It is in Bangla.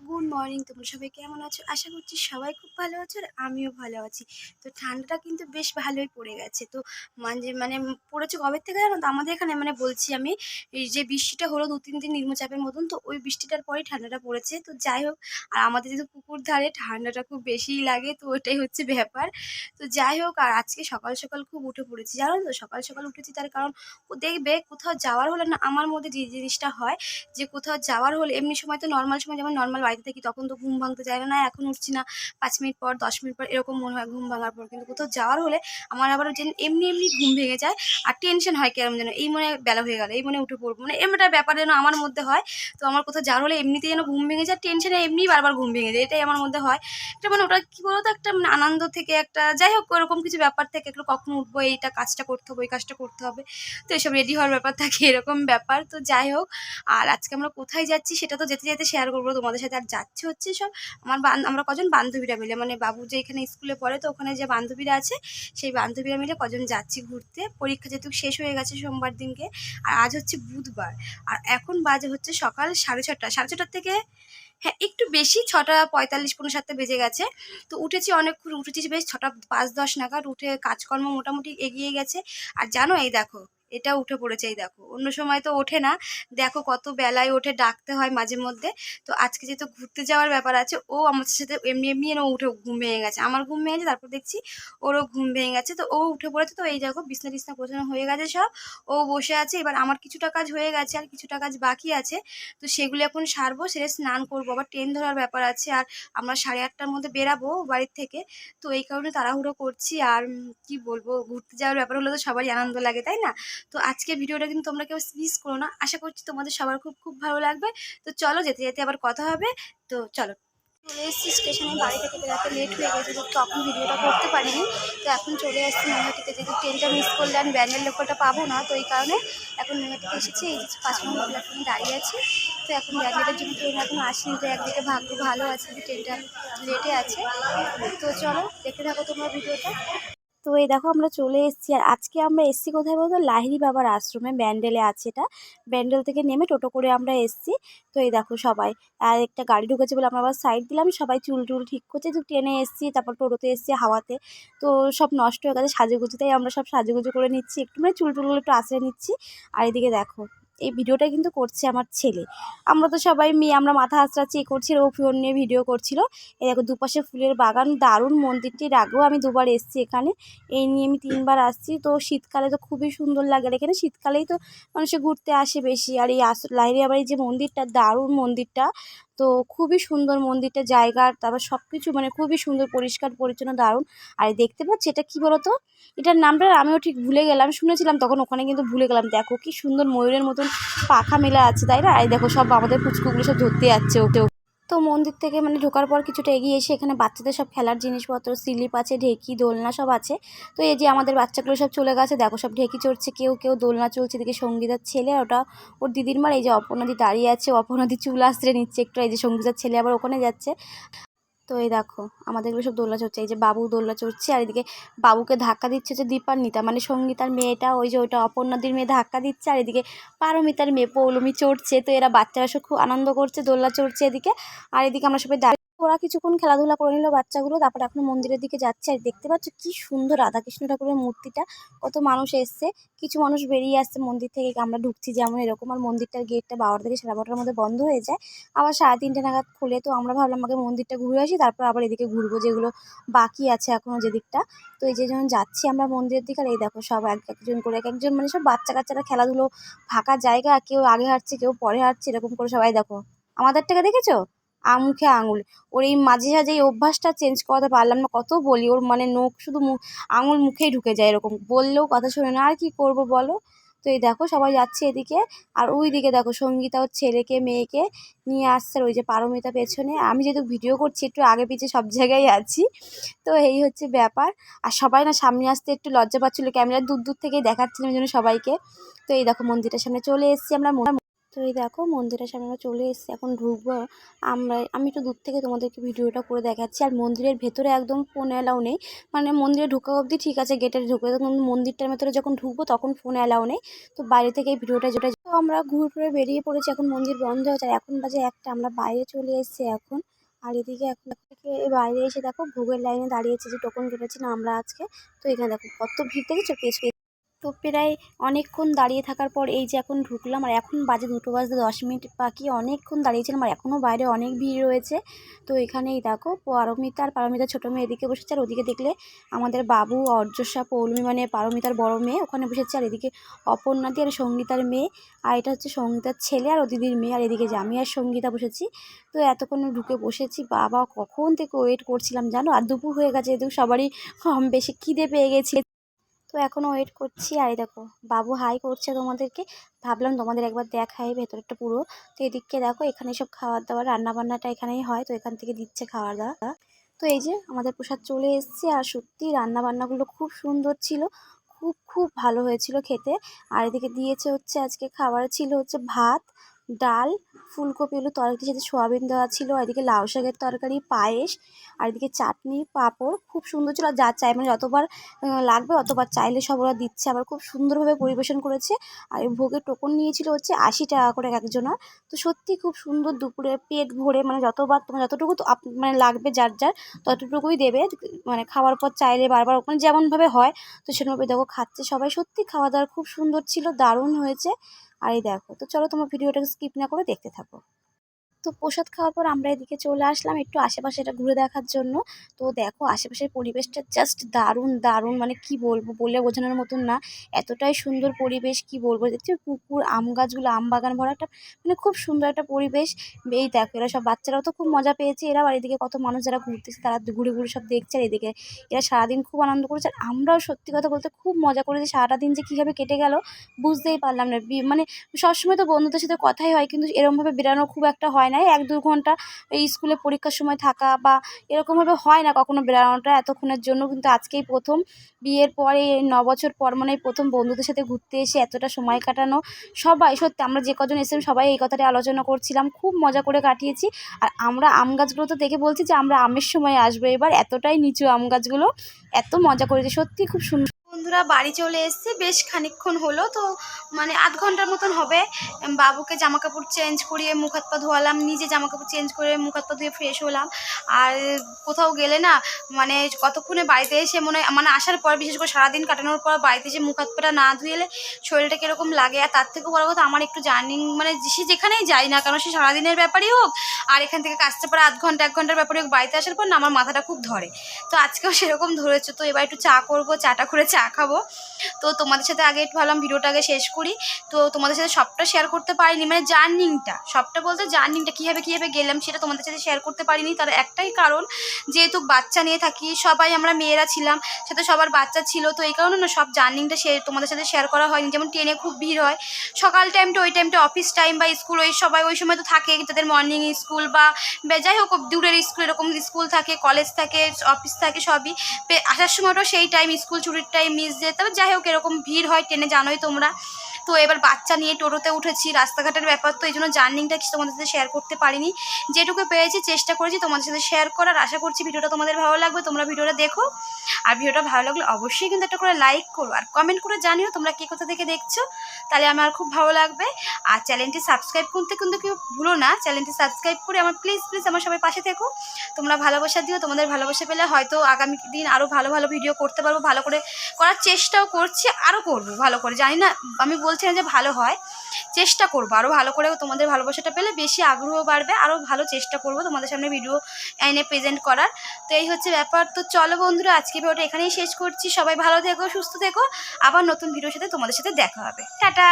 গুড মর্নিং, তোমরা সবাই কেমন আছো? আশা করছি সবাই খুব ভালো আছো আর আমিও ভালো আছি। তো ঠান্ডাটা কিন্তু বেশ ভালোই পড়ে গেছে। তো মানে মানে পড়েছে কবে থেকে জানো তো? আমাদের এখানে মানে বলছি আমি যে বৃষ্টিটা হলো দু তিন দিন নিম্নচাপের মতন, তো ওই বৃষ্টিটার পরেই ঠান্ডাটা পড়েছে। তো যাই হোক, আর আমাদের যেহেতু পুকুর ধারে, ঠান্ডাটা খুব বেশিই লাগে, তো ওটাই হচ্ছে ব্যাপার। তো যাই হোক, আর আজকে সকাল সকাল খুব উঠে পড়েছি। জানো তো, সকাল সকাল উঠেছি তার কারণ, ও দেখবে কোথাও যাওয়ার হলে না আমার মধ্যে যে জিনিসটা হয়, যে কোথাও যাওয়ার হলে, এমনি সময় তো নর্মাল সময়, যেমন নর্মাল বাড়িতে থাকি তখন তো ঘুম ভাঙতে চায় না এখন উঠছি না, পাঁচ মিনিট পর, দশ মিনিট পর এরকম মনে হয় ঘুম ভাঙার পর, কিন্তু কোথাও যাওয়ার হলে আমার আবার যে এমনি এমনি ঘুম ভেঙে যায় আর টেনশন হয় কেরম যেন, এই মনে বেলা হয়ে গেল, এই মনে উঠে পড়ব মানে এমন ব্যাপার যেন আমার মধ্যে হয়। তো আমার কোথাও যাওয়ার হলে এমনিতে যেন ঘুম ভেঙে যায় টেনশনে এমনি বারবার ঘুম ভেঙে যায়, এটাই আমার মধ্যে হয়। এটা মানে ওটা কী বলতো, একটা মানে আনন্দ থেকে একটা, যাই হোক ওরকম কিছু ব্যাপার থেকে, একটু কখন উঠবো, এইটা কাজটা করতে হবে, ওই কাজটা করতে হবে। তো এসব রেডি হওয়ার ব্যাপার থাকে, এরকম ব্যাপার। তো যাই হোক, আর আজকে আমরা কোথায় যাচ্ছি সেটা তো যেতে যেতে শেয়ার করব তোমাদের সাথে। আর যাচ্ছে হচ্ছে সব, আমার আমরা কজন বান্ধবীরা মিলে মানে বাবু যে এখানে স্কুলে পড়ে, তো ওখানে যে বান্ধবীরা আছে, সেই বান্ধবীরা মিলে কজন যাচ্ছি ঘুরতে। পরীক্ষা যেহেতু শেষ হয়ে গেছে সোমবার দিনকে, আর আজ হচ্ছে বুধবার। আর এখন বাজে হচ্ছে সকাল সাড়ে ছটা সাড়ে ছটার থেকে হ্যাঁ একটু বেশি, ছটা পঁয়তাল্লিশ, পনেরো সাতটা বেজে গেছে। তো উঠেছি অনেকক্ষণ উঠেছি বেশ ছটা, পাঁচ দশ নাগাদ, উঠে কাজকর্ম মোটামুটি এগিয়ে গেছে। আর জানো এই দেখো এটা উঠে পড়েছে এই দেখো। অন্য সময় তো ওঠে না। দেখো কত বেলায় ওঠে, ডাকতে হয় মাঝে মধ্যে। তো আজকে যেহেতু ঘুরতে যাওয়ার ব্যাপার আছে, ও আমার সাথে এমনি এমনি যেন উঠে ঘুম ভেঙে গেছে। আমার ঘুম ভেঙে গেছে তারপর দেখছি ওরও ঘুম ভেঙে গেছে। তো ও উঠে পড়েছে তো এই দেখো বিছনা টিছনা গোছানো হয়ে গেছে সব। ও বসে আছে, এবার আমার কিছুটা কাজ হয়ে গেছে আর কিছুটা কাজ বাকি আছে। তো সেগুলো এখন সারবো, সেরে স্নান করব। আবার ট্রেন ধরার ব্যাপার আছে আর আমরা সাড়ে আটটার মধ্যে বেরাবো বাড়ির থেকে। তো এই কারণে তাড়াহুড়ো করছি আর কি বলব, ঘুরতে যাওয়ার ব্যাপার হলে তো সবারই আনন্দ লাগে, তাই না? তো আজকের ভিডিওটা কিন্তু তোমরা কেউ মিস করো না। আশা করছি তোমাদের সবার খুব খুব ভালো লাগবে। তো চলো যেতে যেতে আবার কথা হবে। তো চলো। চলে এসেছি স্টেশনে। বাড়ি থেকে বেরোতে লেট হয়ে গেছে, তো তখন ভিডিওটা করতে পারিনি। তো এখন চলে আসছি নৈহাটিতে যেহেতু ট্রেনটা মিস করলে আমি ব্যানের লোকটা পাবো না, তো এই কারণে এখন নৈহাটিতে এসেছি। এই যে পাঁচ নম্বর প্ল্যাটফর্মে দাঁড়িয়ে আছি। তো এখন ব্যান্ডেলের জন্য ট্রেন এখনও আসেনি, তো একদিকে ভাগ্য ভালো আছে যে ট্রেনটা লেটে আছে। তো চলো দেখে থাকো তোমরা ভিডিওটা। তো এই দেখো আমরা চলে এসেছি। আর আজকে আমরা এসেছি কোথায় বলতো? লাহিরি বাবার আশ্রমে, ব্যান্ডেলে আছে এটা। ব্যান্ডেল থেকে নেমে টোটো করে আমরা এসেছি। তো এই দেখো সবাই। আর একটা গাড়ি ঢুকেছে বলে আমরা আবার সাইড দিলাম। সবাই চুল টুল ঠিক করছে। তো ট্রেনে এসেছি, তারপর টোটোতে এসেছি হাওয়াতে। তো সব নষ্ট হয়ে গেছে সাজুগুজু তাই আমরা সব সাজুগুজু করে নিচ্ছি। একটু মানে চুল টুলগুলো একটু আঁচড়ে নিচ্ছি। আর এদিকে দেখো এই ভিডিওটা কিন্তু করছে আমার ছেলে। আমরা তো সবাই মেয়ে, আমরা মাথা আঁচড়াচ্ছি এ করছি ও ফোন নিয়ে ভিডিও করছিল। এই দেখো, দুপাশে ফুলের বাগান, দারুণ মন্দিরটির আগেও আমি দুবার এসেছি এখানে। এই নিয়ে আমি তিনবার আসছি। তো শীতকালে তো খুবই সুন্দর লাগে এখানে। শীতকালেই তো মানুষে ঘুরতে আসে বেশি। আর এই আস লাইরি এই যে মন্দিরটা, দারুণ মন্দিরটা। তো খুবই সুন্দর মন্দিরটা, জায়গা তারপর সব কিছু মানে খুবই সুন্দর, পরিষ্কার, পরিচ্ছন্ন, দারুণ। আর দেখতে পাচ্ছি এটা কী বলতো? এটার নামটা আমিও ঠিক ভুলে গেলাম, শুনেছিলাম তখন, ওখানে কিন্তু ভুলে গেলাম। দেখো কি সুন্দর ময়ূরের মতন পাখা মেলা আছে, তাই না? আর দেখো সব আমাদের পুচকুগুলো সব ধরতে যাচ্ছে ওকে। তো মন্দির থেকে মানে ঢোকার পর কিছুটা এগিয়ে এসে এখানে বাচ্চাদের সব খেলার জিনিসপত্র, স্লিপ আছে, ঢেকি, দোলনা সব আছে। তো এই যে আমাদের বাচ্চাগুলো সব চলে গেছে, দেখো সব ঢেকি চড়ছে, কেউ কেউ দোলনা চলছে, এদিকে সঙ্গীতার ছেলে, ওটা ওর দিদির মার, এই যে অপনদী দাঁড়িয়ে আছে অপনদী চুল আশ্রে নিচ্ছে একটু, এই যে সঙ্গীতার ছেলে আবার ওখানে যাচ্ছে। তো এই দেখো, আমাদের এগুলো সব দোলনা চড়ছে। এই যে বাবু দোলনা চড়ছে, আর এদিকে বাবুকে ধাক্কা দিচ্ছে যে দীপান্বিতা। মানে সঙ্গীতার মেয়েটা, ওই যে ওইটা অপর্ণাদির মেয়ে ধাক্কা দিচ্ছে, আর এদিকে পারমিতার মেয়ে পৌলমি চড়ছে। তো এরা বাচ্চারা সব খুব আনন্দ করছে, দোলনা চড়ছে এদিকে। আর এদিকে আমরা সবাই ওরা কিছুক্ষণ খেলাধুলা করে নিল বাচ্চাগুলো, তারপর এখন মন্দিরের দিকে যাচ্ছে। আর দেখতে পাচ্ছ কি সুন্দর রাধাকৃষ্ণ ঠাকুরের মূর্তিটা, কত মানুষ এসছে। কিছু মানুষ বেরিয়ে আসছে মন্দির থেকে আমরা ঢুকছি যেমন এরকম। আর মন্দিরটার গেটটা বারোটা থেকে সাড়ে বারোটার মধ্যে বন্ধ হয়ে যায়। আবার সাড়ে তিনটে নাগাদ খুলে তো আমরা ভাবলাম আগে মন্দিরটা ঘুরে আসি, তারপর আবার এদিকে ঘুরবো যেগুলো বাকি আছে এখনও যেদিকটা। তো এই যে যখন যাচ্ছি আমরা মন্দিরের দিকে, আর এই দেখো সব এক একজন করে এক একজন মানে সব বাচ্চা কাচ্চারা খেলাধুলো ফাঁকা জায়গা, কেউ আগে হাঁটছে, কেউ পরে হাঁটছে, এরকম করে সবাই দেখো। আমাদেরটাকে দেখেছ? মুখে আঙুল। ওর এই মাঝে সাঝে এই অভ্যাসটা চেঞ্জ করাতে পারলাম না, কত বলি ওর মানে নখ শুধু আঙুল মুখেই ঢুকে যায় এরকম। বললেও কথা শোনে না, আর কি করব বলো? তো এই দেখো সবাই যাচ্ছে এদিকে, আর ওই দিকে দেখো সঙ্গীতা ওর ছেলেকে, মেয়েকে নিয়ে আসছে ওই যে পারমিতা পেছনে। আমি যেহেতু ভিডিও করছি, একটু আগে পিছে সব জায়গায় আছি। তো এই হচ্ছে ব্যাপার। আর সবাই না সামনে আসতে একটু লজ্জা পাচ্ছিলো ক্যামেরা দূর দূর থেকেই দেখাচ্ছিলাম জন্য সবাইকে। তো এই দেখো মন্দিরের সামনে চলে এসেছি আমরা। তো এই দেখো মন্দিরের সামনে আমরা চলে এসেছি, এখন ঢুকবো। আমরা, আমি একটু দূর থেকে তোমাদেরকে ভিডিওটা করে দেখাচ্ছি। আর মন্দিরের ভেতরে একদম ফোন অ্যালাউ নেই। মানে মন্দিরে ঢোকা অবধি ঠিক আছে গেটে ঢুকে তখন মন্দিরটার ভেতরে যখন ঢুকবো তখন ফোন অ্যালাউ নেই। তো বাইরে থেকে এই ভিডিওটা যেটা তো আমরা ঘুরে টুরে বেরিয়ে পড়েছি, এখন মন্দির বন্ধ হয়েছে। আর এখন বাজে একটা, আমরা বাইরে চলে এসেছি এখন। আর এদিকে এখন থেকে বাইরে এসে দেখো ভোগের লাইনে দাঁড়িয়েছে যে টোকন কেটেছি না আমরা আজকে। তো এখানে দেখো কত ভিড়, দেখেছ? পেছ তো প্রায় অনেকক্ষণ দাঁড়িয়ে থাকার পর এই যে এখন ঢুকলাম, আর এখন বাজে দুটো বাজতে দশ মিনিট বাকি, অনেকক্ষণ দাঁড়িয়েছিলাম, আর এখনও বাইরে অনেক ভিড় রয়েছে। তো এখানেই দেখো, পারমিতা আর পারমিতার ছোটো মেয়ে এদিকে বসেছে, আর ওদিকে দেখলে আমাদের বাবু, অর্যসা, পৌলমী মানে পারমিতার বড় মেয়ে ওখানে বসেছে, আর এদিকে অপর্ণাদি আর সঙ্গীতার মেয়ে, আর এটা হচ্ছে সঙ্গীতার ছেলে আর ও দিদির মেয়ে, আর এদিকে যে আমি আর সঙ্গীতা বসেছি। তো এতক্ষণ ঢুকে বসেছি, বাবা কখন থেকে ওয়েট করছিলাম জানো? আর দুপুর হয়ে গেছে, এদিকে সবারই কম বেশি খিদে পেয়ে গেছে। তো এখনও ওয়েট করছি। আর দেখো, বাবু হাই করছে তোমাদেরকে। ভাবলাম তোমাদের একবার দেখাই ভেতরটা পুরো। তো এদিককে দেখো, এখানে সব খাবার দাবার রান্নাবান্নাটা এখানেই হয়। তো এখান থেকে দিচ্ছে খাবার দাবার তো এই যে আমাদের প্রসাদ চলে এসছে। আর সত্যি রান্না বান্নাগুলো খুব সুন্দর ছিল। খুব খুব ভালো হয়েছিল খেতে। আর এদিকে দিয়েছে হচ্ছে আজকে খাবার ছিল হচ্ছে ভাত। ডাল, ফুলকপি হলো তরকারির সাথে সোয়াবিন দেওয়া ছিল এদিকে লাউ শাকের তরকারি, পায়েস, আর এদিকে চাটনি, পাঁপড়, খুব সুন্দর ছিল। আর যা চাই মানে যতবার লাগবে অতবার চাইলে সব ওরা দিচ্ছে। আবার খুব সুন্দরভাবে পরিবেশন করেছে। আর এই ভোগের টোকন নিয়েছিল হচ্ছে আশি টাকা করে একজনের। তো সত্যি খুব সুন্দর দুপুরে পেট ভরে মানে যতবার তোমার যতটুকু তো মানে লাগবে যার যার, ততটুকুই দেবে। মানে খাওয়ার পর চাইলে বারবার ওখানে যেমনভাবে হয়, তো সেরকমভাবে দেখো খাচ্ছে সবাই। সত্যি খাওয়া দাওয়ার খুব সুন্দর ছিল, দারুণ হয়েছে। আর দেখো তো চলো তোমার ভিডিওটাকে স্কিপ না করে দেখতে থাকো। তো প্রসাদ খাওয়ার পর আমরা এদিকে চলে আসলাম একটু আশেপাশে এটা ঘুরে দেখার জন্য। তো দেখো আশেপাশের পরিবেশটা জাস্ট দারুণ দারুণ মানে কি বলব বলে বোঝানোর মতন না। এতটাই সুন্দর পরিবেশ কি বলব দেখছি? পুকুর, আম গাছগুলো, আম বাগান ভরা একটা মানে খুব সুন্দর একটা পরিবেশ। এই দেখো এরা সব বাচ্চারাও তো খুব মজা পেয়েছে। এরা আর এদিকে কত মানুষ যারা ঘুরতেছে তারা ঘুরে ঘুরে সব দেখছে আর এদিকে এরা সারাদিন খুব আনন্দ করেছে। আর আমরাও সত্যি কথা বলতে খুব মজা করেছি। সারাটা দিন যে কীভাবে কেটে গেল বুঝতেই পারলাম না। মানে সবসময় তো বন্ধুদের সাথে কথাই হয় কিন্তু এরকমভাবে বেরানো খুব একটা হয় না। এক দু ঘণ্টা এই স্কুলে পরীক্ষার সময় থাকা বা এরকমভাবে হয় না কখনো বেড়ানোটা এতক্ষণের জন্য। কিন্তু আজকেই প্রথম বিয়ের পরে ন বছর পর মানে প্রথম বন্ধুদের সাথে ঘুরতে এসে এতটা সময় কাটানো। সবাই সত্যি আমরা যে কজন এসেছিলাম সবাই এই কথাটাই আলোচনা করছিলাম। খুব মজা করে কাটিয়েছি। আর আমরা আম গাছগুলো তো দেখে বলছি যে আমরা আমের সময় আসব। এবার এতটাই নিচু আম গাছগুলো, এত মজা করেছি। সত্যি খুব সুন্দর বন্ধুরা বাড়ি চলে এসেছি, বেশ খানিকক্ষণ হলো, তো মানে আধ ঘণ্টার মতন হবে। বাবুকে জামা কাপড় চেঞ্জ করিয়ে মুখ হাত পা ধোয়ালাম, নিজে জামা কাপড় চেঞ্জ করে মুখ হাত পা ধুয়ে ফ্রেশ হলাম। আর কোথাও গেলে না মানে কতক্ষণে বাড়িতে এসে মনে মানে আসার পর, বিশেষ করে সারাদিন কাটানোর পর বাড়িতে এসে মুখ হাত পাটা না ধুয়েলে শরীরটা কীরকম লাগে। আর তার থেকেও বড় কথা, আমার একটু জার্নি মানে সে যেখানেই যাই না কেন, সে সারাদিনের ব্যাপারই হোক, আর এখান থেকে কাজটা পরে আধ ঘণ্টা, এক ঘণ্টার ব্যাপারে হোক, বাড়িতে আসার পর না, আমার মাথাটা খুব ধরে। তো আজকেও সেরকম ধরেছে, তো এবার একটু চা করব, চাটা করে চা খাব তো তোমাদের সাথে আগে একটু ভাবলাম ভিডিওটা আগে শেষ করি। তো তোমাদের সাথে সবটা শেয়ার করতে পারিনি মানে জার্নিংটা, সবটা বলতে জার্নিংটা কীভাবে কীভাবে গেলাম সেটা তোমাদের সাথে শেয়ার করতে পারিনি। তার একটাই কারণ, যেহেতু বাচ্চা নিয়ে থাকি, সবাই আমরা মেয়েরা ছিলাম সাথে সবার বাচ্চা ছিল, তো এই কারণে না সব জার্নিংটা সে তোমাদের সাথে শেয়ার করা হয়নি। যেমন ট্রেনে খুব ভিড় হয়, সকাল টাইমটা ওই টাইমটা অফিস টাইম বা স্কুল ওই সবাই ওই সময় তো থাকে, তাদের মর্নিং স্কুল বা যাই হোক দূরের স্কুল এরকম স্কুল থাকে কলেজ থাকে অফিস থাকে সবই। আসার সময়টাও সেই টাইম স্কুল ছুটির টাইম মিস যেত যাই হোক এরকম ভিড় হয় ট্রেনে জানোই তোমরা। তো এবার বাচ্চা নিয়ে টোটোতে উঠেছি। রাস্তাঘাটের ব্যাপার তো, এই জন্য জার্নিংটা কিছু তোমাদের সাথে শেয়ার করতে পারিনি। যেটুকু পেয়েছি, চেষ্টা করেছি তোমাদের সাথে শেয়ার করার। আশা করছি ভিডিওটা তোমাদের ভালো লাগবে, তোমরা ভিডিওটা দেখো। আর ভিডিওটা ভালো লাগলে অবশ্যই কিন্তু একটা করে লাইক করো। আর কমেন্ট করে জানিও তোমরা কে কোথা থেকে দেখছ। তাহলে আমার খুব ভালো লাগবে। আর চ্যানেলটি সাবস্ক্রাইব করতে কিন্তু কেউ ভুলো না। চ্যানেলটি সাবস্ক্রাইব করে আমার প্লিজ প্লিজ আমার সবাই পাশে থেকো। তোমরা ভালোবাসা দিও, তোমাদের ভালোবাসা পেলে হয়তো আগামী দিন আরও ভালো ভালো ভিডিও করতে পারব। ভালো করে করার চেষ্টাও করছি আরও করব। ভালো করে, জানি না, আমি বলছি যে ভালো হয়, চেষ্টা করব। আরও ভালো করে তোমাদের ভালোবাসাটা পেলে বেশি আগ্রহ বাড়বে আরও ভালো চেষ্টা করব তোমাদের সামনে ভিডিও এনে প্রেজেন্ট করার। তো এই হচ্ছে ব্যাপার। তো চলো বন্ধুরা, আজকে ভিডিওটা এখানেই শেষ করছি। সবাই ভালো থেকো, সুস্থ থেকো। আবার নতুন ভিডিওর সাথে তোমাদের সাথে দেখা হবে। টাটা!